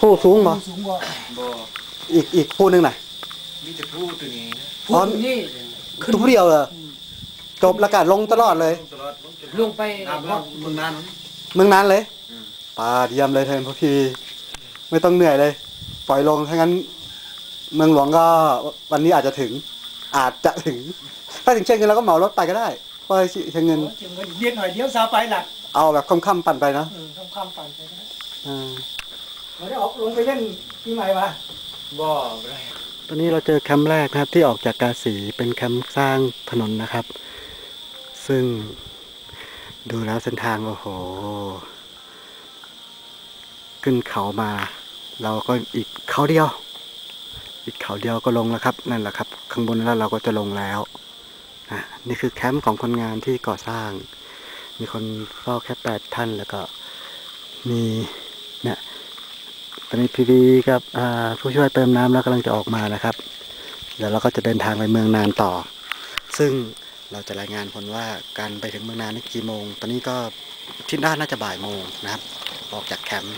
ผู้สูงบ่สูงกว่าบ่อีกอีกผู้หนึงน่ะ มีแต่ผู้ตัวนี้นะอ๋อพูดนี่คือผู้เดียวเหรอจบแล้วก็ลงตลอดเลยตลอดจนลงไปน้ำลงเมืองนั้น เมืองนั้นเลยอืมปาเยี่ยมเลยเทนพอพีไม่ต้องเหนื่อยเลย ปล่อยลงถ้างั้น เมืองหลวงก็วันนี้อาจจะถึง อาจจะถึง ถ้าถึงเชียงเงินเราก็เหมารถไปก็ได้เพราะเชียงเงินเจียงเงินเรียนหน่อยเดี๋ยวซาไปหลักเอาแบบค่ำๆปั่นไปเนาะเออคำคำปั่นไปนะ อ่า เราได้ออกลงไปเล่นปีใหม่ปะบ่บ่ได้ตอนนี้เราเจอแคมป์แรกนะครับที่ออกจากกาสีเป็นแคมป์สร้างถนนนะครับ ซึ่งดูแล้วเส้นทางโอ้โห ขึ้นเขามา เราก็อีกเขาเดียว อีกเขาเดียวก็ลงแล้วครับ นั่นแหละครับ ข้างบนแล้วเราก็จะลงแล้วอะนี่คือแคมป์ของคนงานที่ก่อสร้าง มีคนเฝ้าแค่แปดท่านแล้วก็มีเนี่ย ตอนนี้พีดีกับผู้ช่วยเติมน้ำแล้วกำลังจะออกมานะครับ เดี๋ยวเราก็จะเดินทางไปเมืองนานต่อ ซึ่งเราจะรายงานผลว่าการไปถึงเมืองนานนี่กี่โมง ตอนนี้ก็ทิศด้านน่าจะบ่ายโมงนะครับ ออกจากแคมป์